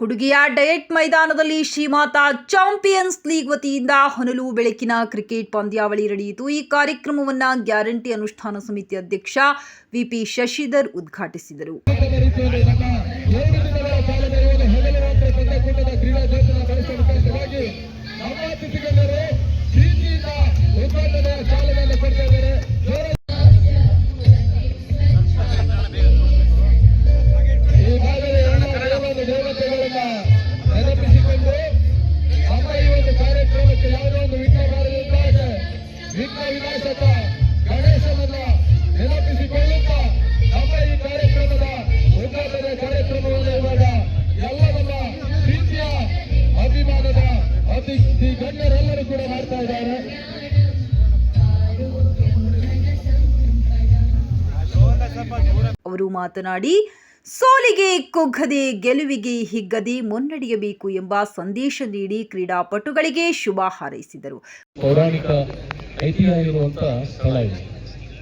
ಕುಡುಗಿಯ diet ಮೈದಾನದಲ್ಲಿ Shrimata champions league ವತಿಯಿಂದ ಹೊನಲು ಬೆಳಕಿನ ಕ್ರಿಕೆಟ್ ಪಂದ್ಯಾವಳಿ ನಡೆಯಿತು. ಈ ಕಾರ್ಯಕ್ರಮವನ್ನು ಗ್ಯಾರಂಟಿ ಅನುಷ್ಠಾನ ಸಮಿತಿ ಅಧ್ಯಕ್ಷ ವಿಪಿ ಶಶಿಧರ್ ಉದ್ಘಾಟಿಸಿದರು. ಅವರು ಮಾತನಾಡಿ, ಸೋಲಿಗೆ ಕುಗ್ಗದೆ ಗೆಲುವಿಗೆ ಹಿಗ್ಗದೆ ಮುನ್ನಡೆಯಬೇಕು ಎಂಬ ಸಂದೇಶ ನೀಡಿ ಕ್ರೀಡಾಪಟುಗಳಿಗೆ ಶುಭ ಹಾರೈಸಿದರು. ಪೌರಾಣಿಕ ಐತಿಹ್ಯ ಇರುವಂತ ಸ್ಥಳ ಇದೆ.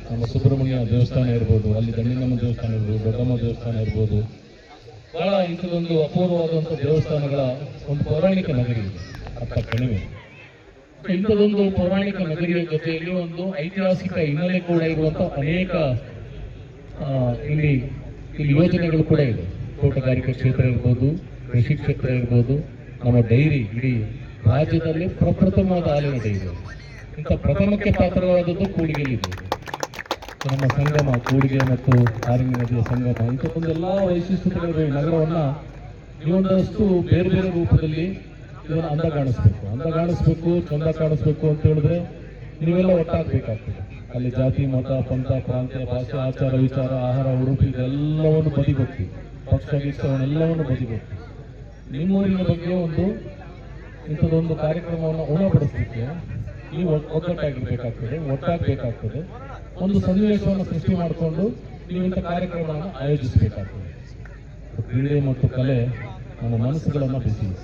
ನಮ್ಮ ಸುಬ್ರಹ್ಮಣ್ಯ ದೇವಸ್ಥಾನ ಇರ್ಬೋದು, ಅಲ್ಲಿ ಗಂಡಿನಮ್ಮ ದೇವಸ್ಥಾನ ಇರ್ಬೋದು, ದೊಡ್ಡಮ್ಮ ದೇವಸ್ಥಾನ ಇರ್ಬೋದು. ಬಹಳ ಇಂಥದೊಂದು ಅಪೂರ್ವವಾದಂಥ ದೇವಸ್ಥಾನಗಳ ಒಂದು ಪೌರಾಣಿಕ ನಗರಿ ಇದೆ. ಅತ್ತ ಕಣಿವೆ ಇಂಥದೊಂದು ಪೌರಾಣಿಕ ನಗರಿಯ ಜೊತೆಯಲ್ಲಿ ಒಂದು ಐತಿಹಾಸಿಕ ಹಿನ್ನೆಲೆ ಕೂಡ ಇರುವಂತ ಅನೇಕ ಇಲ್ಲಿ ಇಲ್ಲಿ ಯೋಜನೆಗಳು ಕೂಡ ಇದೆ. ತೋಟಗಾರಿಕೆ ಕ್ಷೇತ್ರ ಇರ್ಬೋದು, ಕೃಷಿ ಕ್ಷೇತ್ರ ಇರ್ಬೋದು, ನಮ್ಮ ಡೈರಿ ಇಡೀ ರಾಜ್ಯದಲ್ಲಿ ಪ್ರಪ್ರಥಮವಾದ ಹಾಲಿನ ಡೈರಿ. ಇಂಥ ಪ್ರಥಮಕ್ಕೆ ಪಾತ್ರವಾದದ್ದು ಕೂಡಿಗೆಯಲ್ಲಿದೆ ನಮ್ಮ ಸಂಗಮ, ಕೂಡಿಗೆ ಮತ್ತು ಹಾಲಿನ ನದಿಯ ಸಂಗಮ ಇಂಥದ್ದೊಂದೆಲ್ಲ ವೈಶಿಷ್ಟ್ಯತೆಗಳು ನಗರವನ್ನು ಇನ್ನೊಂದಷ್ಟು ಬೇರೆ ಬೇರೆ ರೂಪದಲ್ಲಿ ಇದನ್ನು ಅಂದ ಕಾಣಿಸ್ಬೇಕು ಅಂದ ಕಾಣಿಸ್ಬೇಕು ಚಂದ ಕಾಣಿಸ್ಬೇಕು ಅಂತ ಹೇಳಿದ್ರೆ ನೀವೆಲ್ಲ ಒಟ್ಟಾಗಬೇಕಾಗ್ತದೆ. ಅಲ್ಲಿ ಜಾತಿ, ಮತ, ಪಂಥ, ಪ್ರಾಂತ್ಯ, ಭಾಷೆ, ಆಚಾರ, ವಿಚಾರ, ಆಹಾರ, ಉಡುಪು, ಇದೆಲ್ಲವನ್ನು ಬದಿಗೊತ್ತಿ, ಪಕ್ಷ ಗೀಕ್ಷವನ್ನೆಲ್ಲವನ್ನು ಬದಿಗೊತ್ತಿ. ನಿಮ್ಮೂರಿನ ಬಗ್ಗೆ ಒಂದು ಇಂಥದ್ದೊಂದು ಕಾರ್ಯಕ್ರಮವನ್ನು ಉಣಪಡಿಸಲಿಕ್ಕೆ ನೀವು ಒಗ್- ಒಗ್ಗಟ್ಟಾಗಿರ್ಬೇಕಾಗ್ತದೆ, ಒಟ್ಟಾಗಬೇಕಾಗ್ತದೆ. ಒಂದು ಸನ್ನಿವೇಶವನ್ನು ಸೃಷ್ಟಿ ಮಾಡಿಕೊಂಡು ನೀವು ಇಂಥ ಕಾರ್ಯಕ್ರಮವನ್ನು ಆಯೋಜಿಸಬೇಕಾಗ್ತದೆ. ಕ್ರೀಡೆ ಮತ್ತು ಕಲೆ ನಮ್ಮ ಮನಸ್ಸುಗಳನ್ನು ಬಿಸಿ.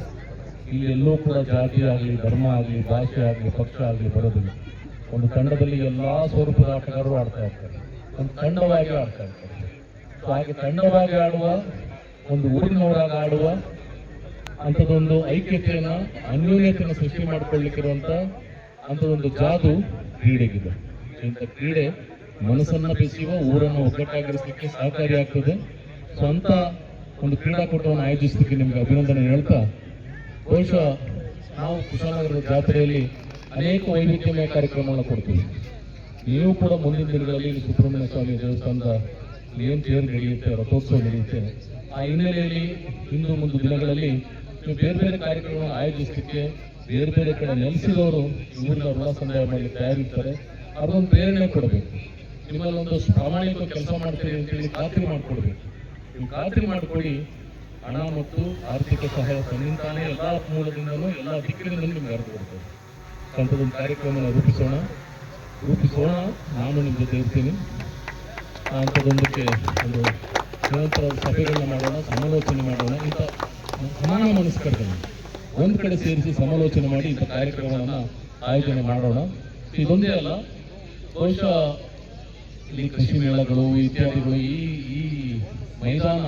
ಇಲ್ಲಿ ಎಲ್ಲೂ ಕೂಡ ಜಾತಿ ಆಗಲಿ, ಧರ್ಮ ಆಗಲಿ, ಭಾಷೆ ಆಗಲಿ, ಪಕ್ಷ ಆಗಲಿ ಬರೋದಿಲ್ಲ. ಒಂದು ತಂಡದಲ್ಲಿ ಎಲ್ಲಾ ಸ್ವರೂಪದ ಆಟಗಾರರು ಆಡ್ತಾ ಇರ್ತಾರೆ. ಒಂದು ತಂಡವಾಗಿ ಆಡ್ತಾ ಇರ್ತಾರೆ. ಹಾಗೆ ತಂಡವಾಗಿ ಆಡುವ, ಒಂದು ಊರಿನವರಾಗಿ ಆಡುವ, ಅಂಥದ್ದೊಂದು ಐಕ್ಯತೆಯನ್ನ, ಅನ್ಯೋನ್ಯತೆಯನ್ನು ಸೃಷ್ಟಿ ಮಾಡಿಕೊಳ್ಳಿಕ್ಕಿರುವಂತ ಅಂಥದ್ದೊಂದು ಜಾದು ಕ್ರೀಡೆಗಿದೆ. ಇಂಥ ಕ್ರೀಡೆ ಮನಸ್ಸನ್ನ ಬೆಸೆಯುವ, ಊರನ್ನು ಒಗ್ಗಟ್ಟಾಗಿರಿಸಲಿಕ್ಕೆ ಸಹಕಾರಿಯಾಗ್ತದೆ ಸ್ವಂತ ಒಂದು ಕ್ರೀಡಾಕೂಟವನ್ನು ಆಯೋಜಿಸಲಿಕ್ಕೆ ನಿಮ್ಗೆ ಅಭಿನಂದನೆ ಹೇಳ್ತಾ, ಬಹುಶಃ ನಾವು ಕುಶಾಲನಗರದ ಜಾತ್ರೆಯಲ್ಲಿ ಅನೇಕ ವೈವಿಧ್ಯಮಯ ಕಾರ್ಯಕ್ರಮಗಳನ್ನು ಕೊಡ್ತೀವಿ. ನೀವು ಕೂಡ ಮುಂದಿನ ದಿನಗಳಲ್ಲಿ ಸುಬ್ರಹ್ಮಣ್ಯ ಸ್ವಾಮಿ ದೇವಸ್ಥಾನದ ಏನು ತೇರು ನಡೆಯುತ್ತೆ, ರಥೋತ್ಸವ ನಡೆಯುತ್ತೆ. ಆ ಹಿನ್ನೆಲೆಯಲ್ಲಿ ಇಂದು ಮುಂದೆ ದಿನಗಳಲ್ಲಿ ನೀವು ಬೇರೆ ಬೇರೆ ಕಾರ್ಯಕ್ರಮಗಳನ್ನು ಆಯೋಜಿಸಲಿಕ್ಕೆ ಬೇರೆ ಬೇರೆ ಕಡೆ ನೆಲೆಸಿದವರು ಊರಿನ ಋಣ ಸಂದಾಯ ಮಾಡಲಿಕ್ಕೆ ತಯಾರಿರ್ತಾರೆ. ಅವ್ರಿಗೊಂದು ಪ್ರೇರಣೆ ಕೊಡಬೇಕು. ನಿಮ್ಮಲ್ಲಿ ಒಂದಷ್ಟು ಪ್ರಾಮಾಣಿಕ ಕೆಲಸ ಮಾಡ್ತೀರಿ ಅಂತೇಳಿ ಖಾತ್ರಿ ಮಾಡಿಕೊಡ್ಬೇಕು. ನೀವು ಖಾತ್ರಿ ಮಾಡಿಕೊಡಿ ಹಣ ಮತ್ತು ಆರ್ಥಿಕ ಸಹಾಯ ತನ್ನಿಂದಾನೇ ಎಲ್ಲ ಮೂಲದಿಂದಲೂ ಎಲ್ಲ ದಿಕ್ಕಿನಿಂದಲೂ ನಿಮ್ಗೆ ಅರ್ಥ ಕೊಡ್ತದೆ ಅಂಥದ್ದೊಂದು ಕಾರ್ಯಕ್ರಮವನ್ನು ರೂಪಿಸೋಣ. ರೂಪಿಸೋಣ. ನಾನು ನಿಮ್ಮ ಜೊತೆ ಇರ್ತೀನಿ. ಅಂಥದ್ದೊಂದಕ್ಕೆ ಒಂದು ನಿರಂತರ ಸಭೆಗಳನ್ನ ಮಾಡೋಣ, ಸಮಾಲೋಚನೆ ಮಾಡೋಣ. ಇಂಥ ಸಮಾನ ಮನಸ್ಕರದಲ್ಲಿ ಒಂದು ಕಡೆ ಸೇರಿಸಿ ಸಮಾಲೋಚನೆ ಮಾಡಿ ಇಂಥ ಕಾರ್ಯಕ್ರಮವನ್ನು ಆಯೋಜನೆ ಮಾಡೋಣ. ಇದೊಂದೇ ಅಲ್ಲ, ಬಹುಶಃ ಇಲ್ಲಿ ಕೃಷಿ ಮೇಳಗಳು ಇತ್ಯಾದಿಗಳು ಈ ಈ ಮೈದಾನ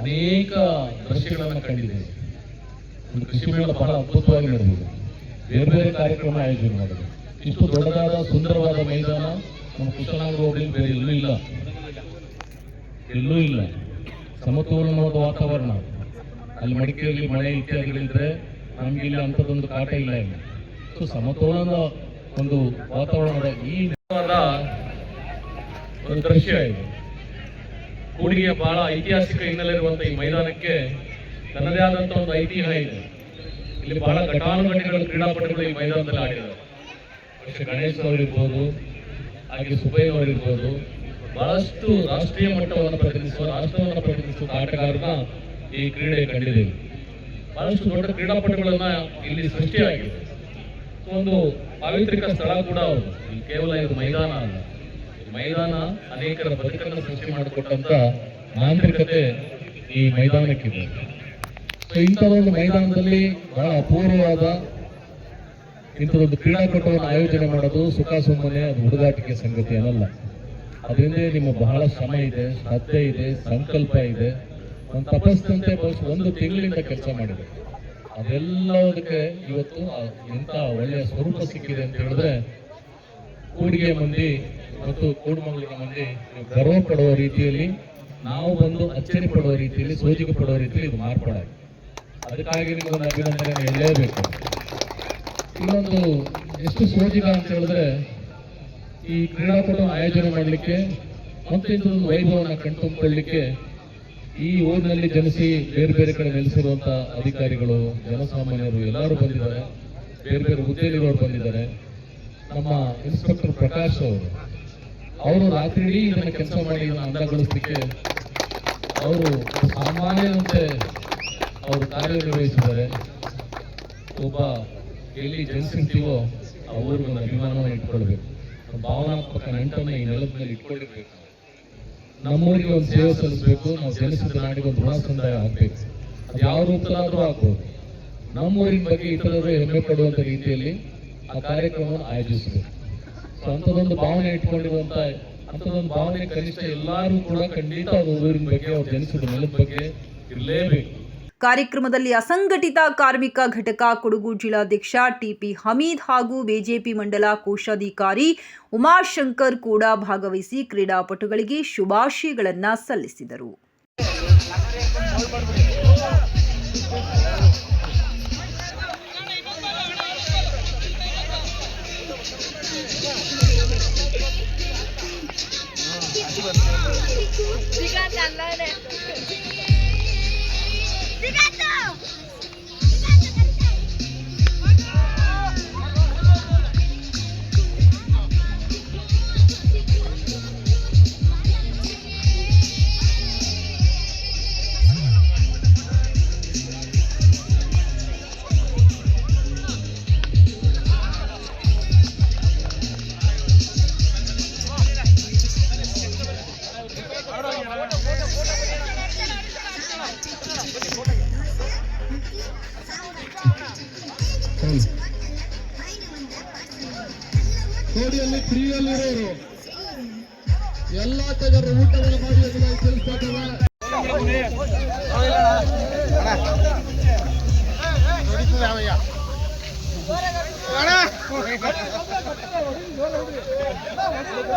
ಅನೇಕ ದೃಶ್ಯಗಳನ್ನು ಕಂಡಿದೆ. ಒಂದು ಕೃಷಿ ಮೇಳ ಬಹಳ ಅದ್ಭುತವಾಗಿ ನಡೆದಿದೆ. ಬೇರೆ ಬೇರೆ ಕಾರ್ಯಕ್ರಮ ಆಯೋಜನೆ ಮಾಡಿದೆ ಇಷ್ಟು ದೊಡ್ಡದಾದ, ಸುಂದರವಾದ ಮೈದಾನ ನಮ್ಮ ಕುಶಲನಗರ ಹೋಬಳಿ ಬೇರೆ ಎಲ್ಲೂ ಇಲ್ಲ. ಎಲ್ಲೂ ಇಲ್ಲ. ಸಮತೋಲನವಾದ ವಾತಾವರಣ. ಅಲ್ಲಿ ಮಡಿಕೇರಿಯಲ್ಲಿ ಮಳೆ ಇತ್ಯಾದಿಗಳಿದ್ರೆ ನಮ್ಗೆ ಇಲ್ಲಿ ಅಂಥದ್ದೊಂದು ಕಾಟ ಇಲ್ಲ ಇಲ್ಲ. ಸೊ ಸಮತೋಲನದ ಒಂದು ವಾತಾವರಣದ ಈ ಒಂದು ದೃಶ್ಯ ಇದೆ. ಕೂಡಿಗೆಯ ಬಹಳ ಐತಿಹಾಸಿಕ ಹಿನ್ನೆಲೆ ಇರುವಂತಹ ಈ ಮೈದಾನಕ್ಕೆ ತನ್ನದೇ ಆದಂತಹ ಒಂದು ಐತಿಹ್ಯ ಇದೆ. ಇಲ್ಲಿ ಬಹಳ ಘಟಾನುಘಟಿಗಳು ಕ್ರೀಡಾಪಟುಗಳು ಈ ಮೈದಾನದಲ್ಲಿ ಆಡಿದ್ದಾರೆ. ಬಹುಶಃ ಗಣೇಶ್ ಅವರಿರ್ಬೋದು, ಹಾಗೆ ಸುಬ್ಬಯ್ಯ ಅವರಿರ್ಬೋದು, ಬಹಳಷ್ಟು ರಾಷ್ಟ್ರೀಯ ಮಟ್ಟವನ್ನು ಪ್ರತಿನಿಧಿಸುವ, ರಾಷ್ಟ್ರವನ್ನು ಪ್ರತಿನಿಧಿಸುವ ಆಟಗಾರನ ಈ ಕ್ರೀಡೆ ಕಂಡಿದ್ದೇವೆ. ಬಹಳಷ್ಟು ದೊಡ್ಡ ಕ್ರೀಡಾಪಟುಗಳನ್ನ ಇಲ್ಲಿ ಸೃಷ್ಟಿಯಾಗಿದೆ. ಒಂದು ಪಾವಿತ್ರಿಕ ಸ್ಥಳ ಕೂಡ ಈ ಕೇವಲ ಇದು ಮೈದಾನ ಅಲ್ಲ. ಮೈದಾನ ಅನೇಕರ ಬದುಕನ್ನು ಸೃಷ್ಟಿ ಮಾಡಿಕೊಟ್ಟಂತ ಮಾಂತ್ರಿಕತೆ ಈ ಮೈದಾನಕ್ಕಿದೆ. ಇಂಥದೊಂದು ಮೈದಾನದಲ್ಲಿ ಬಹಳ ಅಪೂರ್ವವಾದ ಇಂಥದೊಂದು ಕ್ರೀಡಾಕೂಟವನ್ನು ಆಯೋಜನೆ ಮಾಡೋದು ಸುಖ ಸುಮ್ಮನೆ ಅದು ಹುಡುಗಾಟಿಕೆ ಸಂಗತಿ ಅನ್ನಲ್ಲ. ಅದರಿಂದ ನಿಮ್ಮ ಬಹಳ ಶ್ರಮ ಇದೆ, ಶ್ರದ್ಧೆ ಇದೆ, ಸಂಕಲ್ಪ ಇದೆ. ಒಂದು ತಪಸ್ಸಂತೆ ಬಹುಶಃ ಒಂದು ತಿಂಗಳಿಂದ ಕೆಲಸ ಮಾಡಿದೆ. ಅದೆಲ್ಲದಕ್ಕೆ ಇವತ್ತು ಎಂತ ಒಳ್ಳೆಯ ಸ್ವರೂಪ ಸಿಕ್ಕಿದೆ ಅಂತ ಹೇಳಿದ್ರೆ, ಕೂಡಿಗೆ ಮಂದಿ ಮತ್ತು ಕೂಡುಮಂಗಳೂರಿನ ಮಂದಿ ಗರ್ವ ಪಡುವ ರೀತಿಯಲ್ಲಿ, ನಾವು ಬಂದು ಅಚ್ಚರಿ ಪಡುವ ರೀತಿಯಲ್ಲಿ, ಸೋಜಿಗೆ ಪಡುವ ರೀತಿಯಲ್ಲಿ ಇದು ಮಾರ್ಪಾಡಾಗಿದೆ. ಅದಕ್ಕಾಗಿ ಒಂದು ಅಭಿನಂದನೆ ಹೇಳಲೇಬೇಕು. ಇನ್ನೊಂದು, ಎಷ್ಟು ಸೋಜಿಲ್ಲ ಅಂತ ಹೇಳಿದ್ರೆ, ಈ ಕ್ರೀಡಾಕೂಟ ಆಯೋಜನೆ ಮಾಡಲಿಕ್ಕೆ, ಮತ್ತೆ ಇದೊಂದು ವೈಭವನ ಕಣ್ತುಂಬಿಕೊಳ್ಳಿಕ್ಕೆ ಈ ಊರಿನಲ್ಲಿ ಜನಿಸಿ ಬೇರೆ ಬೇರೆ ಕಡೆ ನೆಲೆಸಿರುವಂತ ಅಧಿಕಾರಿಗಳು, ಜನಸಾಮಾನ್ಯರು ಎಲ್ಲರೂ ಬಂದಿದ್ದಾರೆ. ಬೇರೆ ಬೇರೆ ಹುದ್ದೆಯಲ್ಲಿರೋರು ಬಂದಿದ್ದಾರೆ. ನಮ್ಮ ಇನ್ಸ್ಪೆಕ್ಟರ್ ಪ್ರಕಾಶ್ ಅವರು ಅವರು ರಾತ್ರಿ ಇಡೀ ಇದನ್ನು ಕೆಲಸ ಮಾಡಿ ಇದನ್ನು ಅಂದಗೊಳಿಸ್ಲಿಕ್ಕೆ, ಅವರು ಸಾಮಾನ್ಯವಂತೆ ಅವರು ಕಾರ್ಯನಿರ್ವಹಿಸಿದ್ದಾರೆ. ಒಬ್ಬ ಎಲ್ಲಿ ಜನಿಸಿರ್ತೀವೋ ಆ ಒಂದು ಅಭಿಮಾನವನ್ನು ಇಟ್ಕೊಳ್ಬೇಕು. ಭಾವನಾತ್ಮಕ ನಂಟನ್ನು ಈ ನೆಲದ ಮೇಲೆ ನಮ್ಮೂರಿಗೆ ಒಂದು ಸೇವೆ ಸಲ್ಲಿಸಬೇಕು, ನಾವು ಜನಿಸಿದ ನಾಡಿಗೆ ಒಂದು ಋಣ ಸಂದಾಯ ಆಗ್ಬೇಕು ಅದು ಯಾವ ರೂಪದಲ್ಲಾದರೂ ಆಗ್ಬೋದು. ನಮ್ಮೂರಿನ ಬಗ್ಗೆ ಇತರರು ಹೆಮ್ಮೆ ಪಡುವಂಥ ರೀತಿಯಲ್ಲಿ ಆ ಕಾರ್ಯಕ್ರಮವನ್ನು ಆಯೋಜಿಸಬೇಕು. ಸೊ ಅಂಥದ್ದೊಂದು ಭಾವನೆ ಇಟ್ಕೊಂಡಿರುವಂತ ಅಂಥದ್ದೊಂದು ಭಾವನೆ ಕನಿಷ್ಠ ಎಲ್ಲರೂ ಕೂಡ ಖಂಡಿತ ಅವ್ರ ಊರಿನ ಬಗ್ಗೆ, ಅವ್ರು ಜನಿಸಿದ ನೆಲದ ಬಗ್ಗೆ ಇರಲೇಬೇಕು. ಕಾರ್ಯಕ್ರಮದಲ್ಲಿ ಅಸಂಘಟಿತ ಕಾರ್ಮಿಕ ಘಟಕ ಕೊಡಗು ಜಿಲ್ಲಾಧ್ಯಕ್ಷ ಟಿಪಿ ಹಮೀದ್ ಹಾಗೂ ಬಿಜೆಪಿ ಮಂಡಲ ಕೋಶಾಧಿಕಾರಿ ಉಮಾಶಂಕರ್ ಕೂಡ ಭಾಗವಹಿಸಿ ಕ್ರೀಡಾಪಟುಗಳಿಗೆ ಶುಭಾಶಯಗಳನ್ನು ಸಲ್ಲಿಸಿದರು. ಫ್ರೀಯಲ್ಲಿರೋರು ಎಲ್ಲ ತಗರು ಊಟವನ್ನು ಮಾಡಿ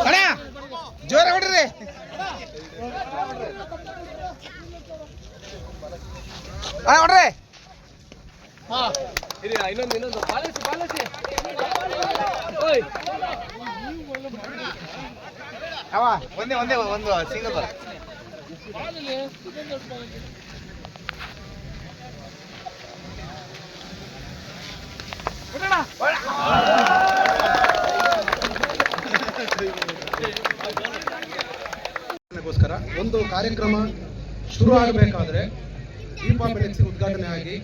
ಅಣ್ಣ ಜೋರ ಹೊಡ್ರಿ ಅಣ್ಣ ಹೊಡ್ರಿ ಇನ್ನೊಂದು ಇನ್ನೊಂದು ಪಾಲಿಸಿ ಪಾಲಿಸಿ ಒಂದೇ ಒಂದೇ, ಒಂದು ಸಿಂಗಲ್ ಗೋಸ್ಕರ ಒಂದು ಕಾರ್ಯಕ್ರಮ ಶುರು ಆಗಬೇಕಾದ್ರೆ ದೀಪ ಬೆಳಗಿಸಿ ಉದ್ಘಾಟನೆ ಆಗಿ,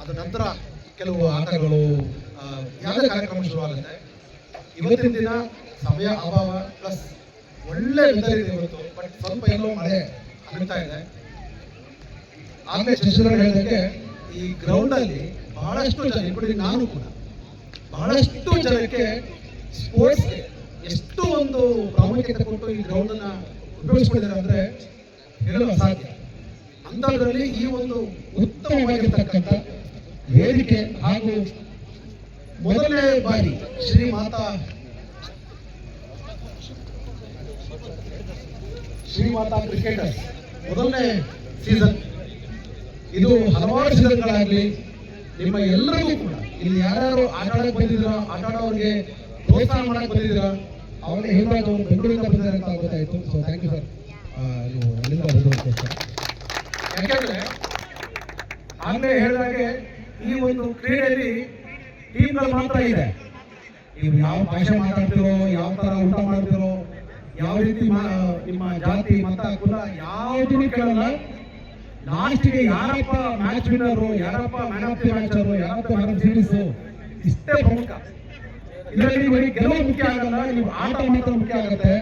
ಅದ ನಂತರ ಕೆಲವು ಆಟಗಳು ಯಾವುದೇ ಕಾರ್ಯಕ್ರಮ ಶುರು ಆಗುತ್ತೆ. ಇವತ್ತಿನ ದಿನ ಸಮಯ ಅಭಾವ ಪ್ಲಸ್ ಒಳ್ಳೆ ವೆದರ್ ಇದೆ ಇವತ್ತು ಬಟ್ ಸ್ವಲ್ಪ ಎಲ್ಲೋ ಮಳೆ ಆಗ್ತಾ ಇದೆ. ಶಶಿಧರ್ ಹೇಳಿದಂಗೆ ಈ ಗ್ರೌಂಡ್ ಅಲ್ಲಿ ಬಹಳಷ್ಟು ಜನ ಇನ್ಕ್ಲೂಡಿಂಗ್ ನಾನು ಕೂಡ, ಬಹಳಷ್ಟು ಜನಕ್ಕೆ ಸ್ಪೋರ್ಟ್ಸ್ ಎಷ್ಟು ಒಂದು ಪ್ರಾಮುಖ್ಯತೆ ಕೊಟ್ಟು ಈ ಗ್ರೌಂಡ್ ಅನ್ನ ಉಪಯೋಗಿಸ್ಕೊಂಡಿದ್ದಾರೆ ಅಂದ್ರೆ ಹೇಳಲು ಅಸಾಧ್ಯ. ಅಂಥದ್ರಲ್ಲಿ ಈ ಒಂದು ಉತ್ತಮವಾಗಿರ್ತಕ್ಕಂಥ ವೇದಿಕೆ ಹಾಗೂ ಮೊದಲನೇ ಬಾರಿ ಶ್ರೀ ಮಾತಾ ಶ್ರೀ ಕ್ರಿಕೆಟರ್ಸ್ ಕ್ರಿಕೆಟರ್ ಮೊದಲನೇ ಸೀಸನ್ ಇದು ಹಲವಾರು ಸೀಸನ್ಗಳಾಗಲಿ ನಿಮ್ಮ ಎಲ್ಲರಿಗೂ ಕೂಡ, ಇಲ್ಲಿ ಯಾರ್ಯಾರು ಆಟ ಆಡಕ್ಕೆ ಬಂದಿದ್ದೀರಾ ಆಟ ಆಡೋರಿಗೆ ಪ್ರೋತ್ಸಾಹ ಮಾಡಕ್ಕೆ ಬಂದಿದ್ದೀರಾ ಅವರೇ ಹೇಮರಾಜ್ ಅವರು ಬೆಂಗಳೂರಿಂದ ಬಂದಿದ್ದಾರೆ ಅಂತ ಗೊತ್ತಾಯಿತು. ಸೊ ಥ್ಯಾಂಕ್ ಯು ಸರ್ ನೀವು ಯಾಕೆಂದ್ರೆ, ಆಗಲೇ ಹೇಳಿದಾಗೆ ಈ ಒಂದು ಕ್ರೀಡೆಯಲ್ಲಿ ಟೀಮ್ಗಳು ಮಾತ್ರ ಇದೆ. ನೀವು ಯಾವ ಭಾಷೆ ಮಾತಾಡ್ತಿರೋ, ಯಾವ ತರ ಊಟ ಮಾಡ್ತಿರೋ ಯಾವ ರೀತಿ ನಿಮ್ಮ ಜಾತಿ, ಮತ, ಕುಲ ಯಾವುದನ್ನು ಕೇಳಲ್ಲ. ಲಾಸ್ಟ್ಗೆ ಯಾರಪ್ಪ ಮ್ಯಾಚ್ ವಿನ್ನರು ಯಾರಪ್ಪ ಮ್ಯಾನ್ ಆಫ್ ದಿ ಮ್ಯಾಚರು ಯಾರಪ್ಪ ಮ್ಯಾನ್ ಆಫ್ ಸೀರೀಸ್ ಇಷ್ಟೇ ಪ್ರಮುಖ. ಇದರಲ್ಲಿ ಬರೀ ಗೆಲುವು ಮುಖ್ಯ ಆಗಲ್ಲ, ನೀವು ಆಟ ಮಾತ್ರ ಮುಖ್ಯ ಆಗುತ್ತೆ.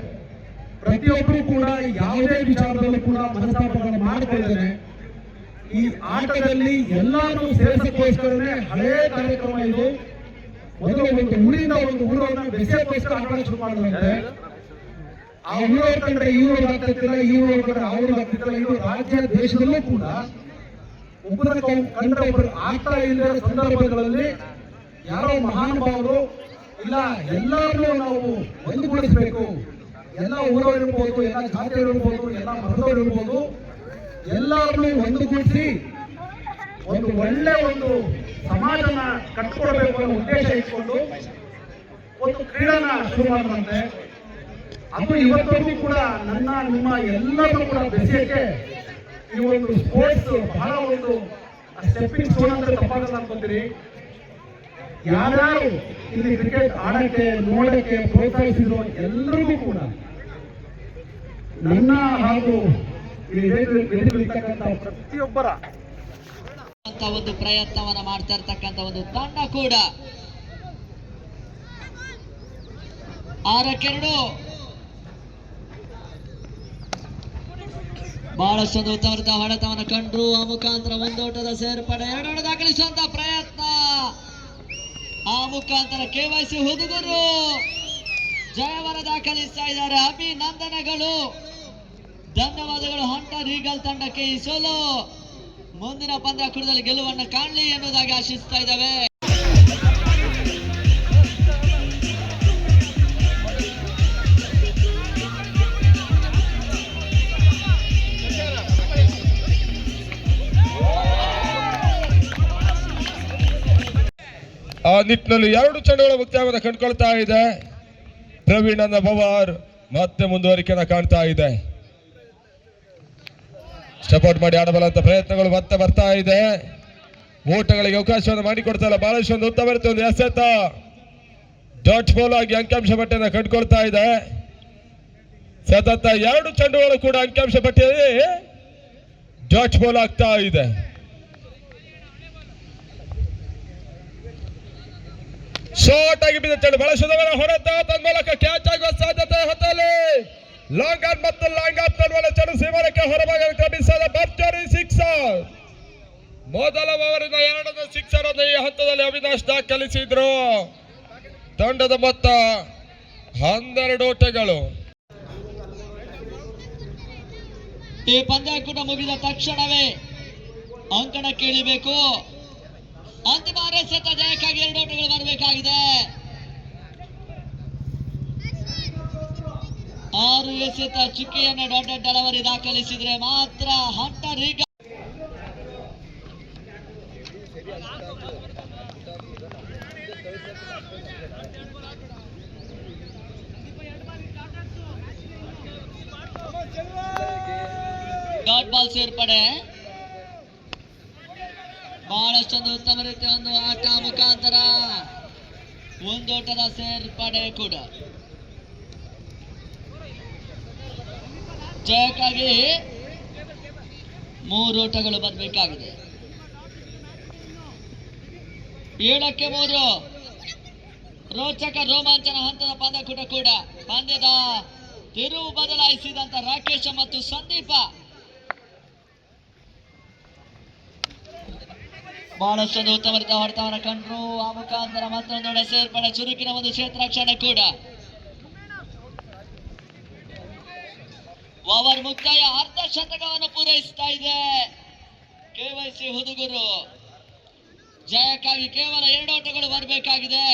ಪ್ರತಿಯೊಬ್ಬರು ಕೂಡ ಯಾವುದೇ ವಿಚಾರದಲ್ಲೂ ಕೂಡ ಮನಸ್ತಾಪಗಳನ್ನು ಮಾಡಿಕೊಳ್ಳೇನೆ ಈ ಆಟದಲ್ಲಿ ಎಲ್ಲಾರು ಸೇರಿಸಕ್ಕೋಸ್ಕರನೇ ಹಳೇ ಕಾರ್ಯಕ್ರಮ ಇದು. ಮೊದಲು ಒಂದು ಊರಿಂದ ಒಂದು ಊರನ್ನ ಬೆಸೆಯಕ್ಕೋಸ್ಕರ ಆಟ ಶುರು ಮಾಡಿದಂತೆ ಊರು ಕಂಡ್ರೆ ಇವ್ರು ಆಗ್ತಿಲ್ಲ ಊರು ಕಂಡ್ರೆ ಆಗ್ತಿಲ್ಲ ಇದು ರಾಜ್ಯ ದೇಶದಲ್ಲೂ ಕೂಡ ಒಬ್ಬರ ಕಂಡ್ರೆ ಒಬ್ಬರು ಆಗ್ತಾ ಇಲ್ಲದ ಸಂದರ್ಭಗಳಲ್ಲಿ ಯಾರೋ ಮಹಾನುಭಾವರು ಇಲ್ಲ, ಎಲ್ಲರನ್ನೂ ನಾವು ಒಂದುಗೂಡಿಸಬೇಕು. ಎಲ್ಲ ಊರವರಿರ್ಬೋದು ಎಲ್ಲ ಜಾತಿ ಇರ್ಬೋದು, ಎಲ್ಲ ಮಹದವರಿರ್ಬೋದು ಇರ್ಬೋದು, ಎಲ್ಲರನ್ನೂ ಒಂದುಗೂಡಿಸಿ ಒಂದು ಒಳ್ಳೆ ಒಂದು ಸಮಾಜನ ಕಟ್ಕೊಡ್ಬೇಕು ಅನ್ನೋ ಉದ್ದೇಶ ಇಟ್ಕೊಂಡು ಒಂದು ಕ್ರೀಡಾನ ಶುರು ಮಾಡಿದಂತೆ ಅದು ಇವತ್ತಿಗೂ ಕೂಡ ನನ್ನ, ನಿಮ್ಮ ಎಲ್ಲರೂ ಕೂಡ ಬೆಸೆಯಕ್ಕೆ ಈ ಒಂದು ಸ್ಪೋರ್ಟ್ಸ್ ಬಹಳ ಒಂದು ಸ್ಟೆಪ್ಪಿಂಗ್ ಸ್ಟೋನ್ ಅಂದ್ರೆ ತಪ್ಪಾಗಲ್ಲ ಅನ್ಕೊಂತೀರಿ. ಯಾರ್ಯಾರು ಇಲ್ಲಿ ಕ್ರಿಕೆಟ್ ಆಡಕ್ಕೆ, ನೋಡಕ್ಕೆ ಪ್ರೋತ್ಸಾಹಿಸಿದ್ರು ಎಲ್ಲರಿಗೂ ಕೂಡ ನನ್ನ ಹಾಗೂ ಪ್ರತಿಯೊಬ್ಬರ ಅಂತ ಒಂದು ಪ್ರಯತ್ನವನ್ನ ಮಾಡ್ತಾ ಇರ್ತಕ್ಕಂಥ ಒಂದು ತಂಡ ಕೂಡ. ಆರಕ್ಕೆರಡು ಬಹಳಷ್ಟೊಂದು ಉತ್ತಮ ಹೊಡೆತವನ್ನು ಕಂಡ್ರು. ಆ ಮುಖಾಂತರ ಒಂದೋಟದ ಸೇರ್ಪಡೆ. ಎರಡು ದಾಖಲಿಸುವಂತ ಪ್ರಯತ್ನ. ಆ ಮುಖಾಂತರ ಕೆವೈಸಿ ಹುದುಗರು ಜಯವರ ದಾಖಲಿಸ್ತಾ ಇದ್ದಾರೆ. ಅಭಿನಂದನೆಗಳು. ಧನ್ಯವಾದಗಳು. ಹಂಟರ್ ರೀಗಲ್ ತಂಡಕ್ಕೆ ಈ ಸೋಲು ಮುಂದಿನ ಕುಡದಲ್ಲಿ ಗೆಲುವನ್ನು ಕಾಣಲಿ ಎನ್ನುವುದಾಗಿ ಆಶಿಸ್ತಾ ಇದ್ದಾವೆ. ಆ ನಿಟ್ಟಿನಲ್ಲಿ ಎರಡು ಚಂಡುಗಳ ಮುಕ್ತಾಯವನ್ನು ಕಂಡುಕೊಳ್ತಾ ಇದೆ. ಪ್ರವೀಣನ ಪವಾರ್ ಮತ್ತೆ ಮುಂದುವರಿಕೆಯನ್ನು ಕಾಣ್ತಾ ಇದೆ. ಸಪೋರ್ಟ್ ಮಾಡಿ ಆಡಬಲ್ಲಂತ ಪ್ರಯತ್ನಗಳು ಮತ್ತೆ ಬರ್ತಾ ಇದೆ. ಓಟಗಳಿಗೆ ಅವಕಾಶವನ್ನು ಮಾಡಿಕೊಡ್ತಾ ಇಲ್ಲ ಬಹಳಷ್ಟು ಒಂದು ಉತ್ತಮ ಇರುತ್ತೆ ಒಂದು ಎಸೆತ. ಡಾಟ್ ಬಾಲ್ ಆಗಿ ಅಂಕಿಅಂಶ ಪಟ್ಟಿಯನ್ನು ಕಂಡುಕೊಳ್ತಾ ಇದೆ. ಸತತ ಎರಡು ಚೆಂಡುಗಳು ಕೂಡ ಅಂಕಿಅಂಶ ಪಟ್ಟಿಯಲ್ಲಿ ಡಾಟ್ ಬಾಲ್ ಆಗ್ತಾ ಇದೆ. ಶಾರ್ಟ್ ಆಗಿ ಬಿದ್ದ ಚೆಂಡು ಬಹಳ ಸುಧವರ ಹೊಡೆತ ತನ್ಮೂಲಕ ಕ್ಯಾಚ್ ಆಗುವ ಸಾಧ್ಯತೆ ಹೊತ್ತಲ್ಲಿ ಲಾಂಗ್ ಆನ್ ಮತ್ತು ಲಾಂಗ್ ಆನ್ ನಡುವಣ ಚೆಂಡು ಸೀಮಾನಕ್ಕೆ ಹೊರಭಾಗ ಕ್ರಮಿಸಿದ ಭರ್ಜರಿ ಸಿಕ್ಸರ್. ಮೊದಲ ಓವರಿನ ಎರಡನೇ ಸಿಕ್ಸ್ ಅನ್ನು ಈ ಹಂತದಲ್ಲಿ ಅವಿನಾಶ್ ದಾಖಲಿಸಿದ್ರು. ತಂಡದ ಮೊತ್ತ ಹನ್ನೆರಡು ಓಟಗಳು. ಈ ಕೂಡ ಮುಗಿದ ತಕ್ಷಣವೇ ಅಂಕಣ ಇಳಿಬೇಕು ಅಂತಿಮ ಎಸೆತ ಜಯಕ್ಕಾಗಿ ಎರಡು ಓಟಗಳು ಬರಬೇಕಾಗಿದೆ. ಆರು ಎಸೆತ ಚುಕ್ಕಿಯನ್ನು ದೊಡ್ಡ ಡಲವರಿ ದಾಖಲಿಸಿದ್ರೆ ಮಾತ್ರ ಹಂಟರ್ ಈಗ ಡಾಟ್ ಬಾಲ್ ಸೇರ್ಪಡೆ. ಬಹಳಷ್ಟೊಂದು ಉತ್ತಮ ರೀತಿಯ ಒಂದು ಆಟ ಮುಖಾಂತರ ಒಂದೋಟದ ಸೇರ್ಪಡೆ ಕೂಡ. ಜಯಕ್ಕಾಗಿ ಮೂರೋಟಗಳು ಬರಬೇಕಾಗಿದೆ. ಏಳಕ್ಕೆ ಮೂರು. ರೋಚಕ ರೋಮಾಂಚನ ಹಂತದ ಪಂದ್ಯಕೂಟ ಕೂಡ. ಪಂದ್ಯದ ತಿರುವು ಬದಲಾಯಿಸಿದಂತ ರಾಕೇಶ ಮತ್ತು ಸಂದೀಪ. ಬಹಳಷ್ಟೊಂದು ಉತ್ತಮ ರೀತಿಯ ಕಂಡ್ರು ಆ ಮುಖಾಂತರ ಮತ್ತೊಂದೊಡೆ ಸೇರ್ಪಡೆ ಚುರುಕಿನ ಒಂದು ಕ್ಷೇತ್ರಾಕ್ಷಣೆ ಕೂಡ. ಓವರ್ ಮುಕ್ತಾಯ ಅರ್ಧ ಶತಕವನ್ನು ಪೂರೈಸ್ತಾ ಇದೆ ಕೆವೈಸಿ ಹುದುಗುರು. ಜಯಕ್ಕಾಗಿ ಕೇವಲ ಎರಡು ಓಟಗಳು ಬರಬೇಕಾಗಿದೆ.